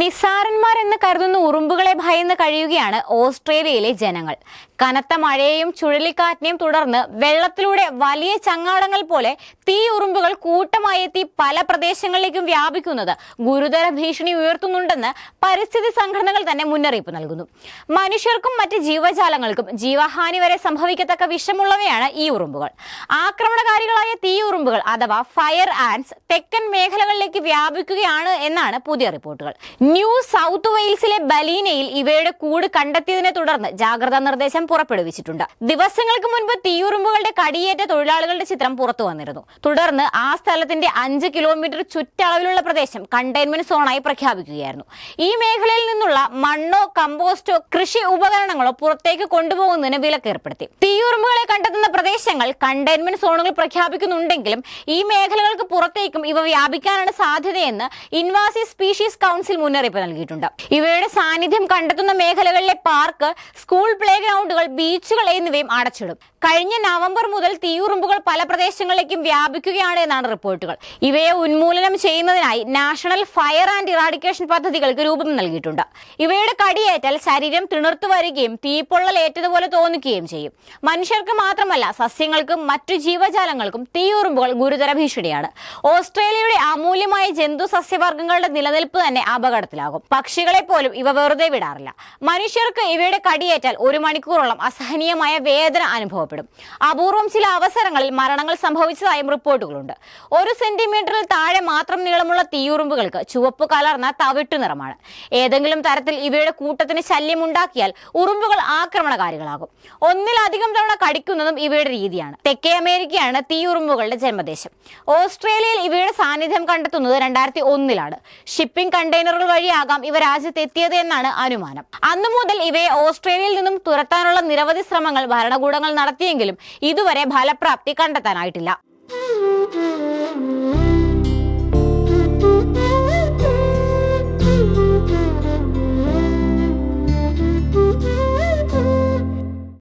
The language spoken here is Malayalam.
നിസാരന്മാരെന്ന് കരുതുന്ന ഉറുമ്പുകളെ ഭയന്ന് കഴിയുകയാണ് ഓസ്ട്രേലിയയിലെ ജനങ്ങൾ. കനത്ത മഴയെയും ചുഴലിക്കാറ്റിനെയും തുടർന്ന് വെള്ളത്തിലൂടെ വലിയ ചങ്ങാടങ്ങൾ പോലെ തീ ഉറുമ്പുകൾ കൂട്ടമായി എത്തി പല പ്രദേശങ്ങളിലേക്കും വ്യാപിക്കുന്നത് ഗുരുതര ഭീഷണി ഉയർത്തുന്നുണ്ടെന്ന് പരിസ്ഥിതി സംഘടനകൾ തന്നെ മുന്നറിയിപ്പ് നൽകുന്നു. മനുഷ്യർക്കും മറ്റ് ജീവജാലങ്ങൾക്കും ജീവഹാനി വരെ സംഭവിക്കത്തക്ക വിഷമുള്ളവയാണ് ഈ ഉറുമ്പുകൾ. ആക്രമണകാരികളായ തീ ഉറുമ്പുകൾ അഥവാ ഫയർ ആൻഡ്സ് തെക്കൻ മേഖലകളിലേക്ക് വ്യാപിക്കുകയാണ് എന്നാണ് പുതിയ റിപ്പോർട്ടുകൾ. ന്യൂ സൗത്ത് വെയിൽസിലെ ബലീനയിൽ ഇവയുടെ കൂട് കണ്ടെത്തിയതിനെ തുടർന്ന് ജാഗ്രതാ നിർദ്ദേശം പുറപ്പെടുവിച്ചിട്ടുണ്ട്. ദിവസങ്ങൾക്ക് മുൻപ് തീയുറുമ്പുകളുടെ കടിയേറ്റ തൊഴിലാളികളുടെ ചിത്രം പുറത്തു വന്നിരുന്നു. തുടർന്ന് ആ സ്ഥലത്തിന്റെ അഞ്ച് കിലോമീറ്റർ ചുറ്റളവിലുള്ള പ്രദേശം കണ്ടെയ്ൻമെന്റ് സോണായി പ്രഖ്യാപിക്കുകയായിരുന്നു. ഈ മേഖലയിൽ നിന്നുള്ള മണ്ണോ കമ്പോസ്റ്റോ കൃഷി ഉപകരണങ്ങളോ പുറത്തേക്ക് കൊണ്ടുപോകുന്നതിന് വിലക്കേർപ്പെടുത്തി തീയുറുമ്പുകളെ കണ്ടെത്തുന്ന പ്രദേശങ്ങൾ കണ്ടെയ്ൻമെന്റ് സോണുകൾ പ്രഖ്യാപിക്കുന്നുണ്ടെങ്കിലും ഈ മേഖലകൾക്ക് പുറത്തേക്കും ഇവ വ്യാപിക്കാനാണ് സാധ്യതയെന്ന് ഇൻവാസി സ്പീഷീസ് കൗൺസിൽ മുന്നറിയിപ്പ് നൽകിയിട്ടുണ്ട്. ഇവയുടെ സാന്നിധ്യം കണ്ടെത്തുന്ന മേഖലകളിലെ പാർക്ക് സ്കൂൾ പ്ലേ ഗ്രൗണ്ടുകൾ ബീച്ചുകൾ എന്നിവയും അടച്ചിടും. കഴിഞ്ഞ നവംബർ മുതൽ തീയുറുമ്പുകൾ പല പ്രദേശങ്ങളിലേക്കും വ്യാപിക്കുകയാണ് എന്നാണ് റിപ്പോർട്ടുകൾ. ഇവയെ ഉന്മൂലനം ചെയ്യുന്നതിനായി നാഷണൽ ഫയർ ആൻഡ് ഇറാഡിക്കേഷൻ പദ്ധതികൾക്ക് രൂപം നൽകിയിട്ടുണ്ട്. ഇവയുടെ കടിയേറ്റാൽ ശരീരം തിണർത്തു വരികയും തീപ്പൊള്ളൽ ഏറ്റതുപോലെ തോന്നുകയും ചെയ്യും. മനുഷ്യർക്ക് മാത്രമല്ല സസ്യങ്ങൾക്കും മറ്റു ജീവജാലങ്ങൾക്കും തീയുറുമ്പുകൾ ഗുരുതര ഭീഷണിയാണ്. ഓസ്ട്രേലിയയുടെ അമൂല്യമായ ജന്തു സസ്യവർഗങ്ങളുടെ നിലനിൽപ്പ് തന്നെ അപകടത്തിലാകും പക്ഷികളെ പോലും ഇവ വെറുതെ വിടാറില്ല. മനുഷ്യർക്ക് ഇവയുടെ കടിയേറ്റാൽ ഒരു മണിക്കൂറോളം അസഹനീയമായ വേദന അനുഭവപ്പെടും. അപൂർവം ചില അവസരങ്ങളിൽ മരണങ്ങൾ സംഭവിച്ചതായും റിപ്പോർട്ടുകളുണ്ട്. ഒരു സെന്റിമീറ്ററിൽ താഴെ മാത്രം നീളമുള്ള തീയുറുമ്പുകൾക്ക് ചുവപ്പ് കലർന്ന തവിട്ടു നിറമാണ്. ഏതെങ്കിലും തരത്തിൽ ഇവയുടെ കൂട്ടത്തിന് ശല്യം ഉണ്ടാക്കിയാൽ ഉറുമ്പുകൾ ആക്രമണകാരികളാകും. ഒന്നിലധികം തവണ കടിക്കുന്നതും ഇവയുടെ രീതിയാണ്. തെക്കേ അമേരിക്കയാണ് തീയുറുമ്പുകളുടെ ജന്മദേശം. ഓസ്ട്രേലിയയിൽ ഇവയുടെ സാന്നിധ്യം കണ്ടെത്തുന്നത് രണ്ടായിരത്തി ഒന്നിലാണ്. ഷിപ്പിംഗ് കണ്ടെയ്നറുകൾ വഴിയാകാം ഇവ രാജ്യത്ത് എത്തിയത് എന്നാണ് അനുമാനം. അന്നു മുതൽ ഇവയെ ഓസ്ട്രേലിയയിൽ നിന്നും തുരത്താനുള്ള നിരവധി ശ്രമങ്ങൾ ഭരണകൂടങ്ങൾ നടത്തിയെങ്കിലും ഇതുവരെ ഫലപ്രാപ്തി കണ്ടെത്താനായിട്ടില്ല.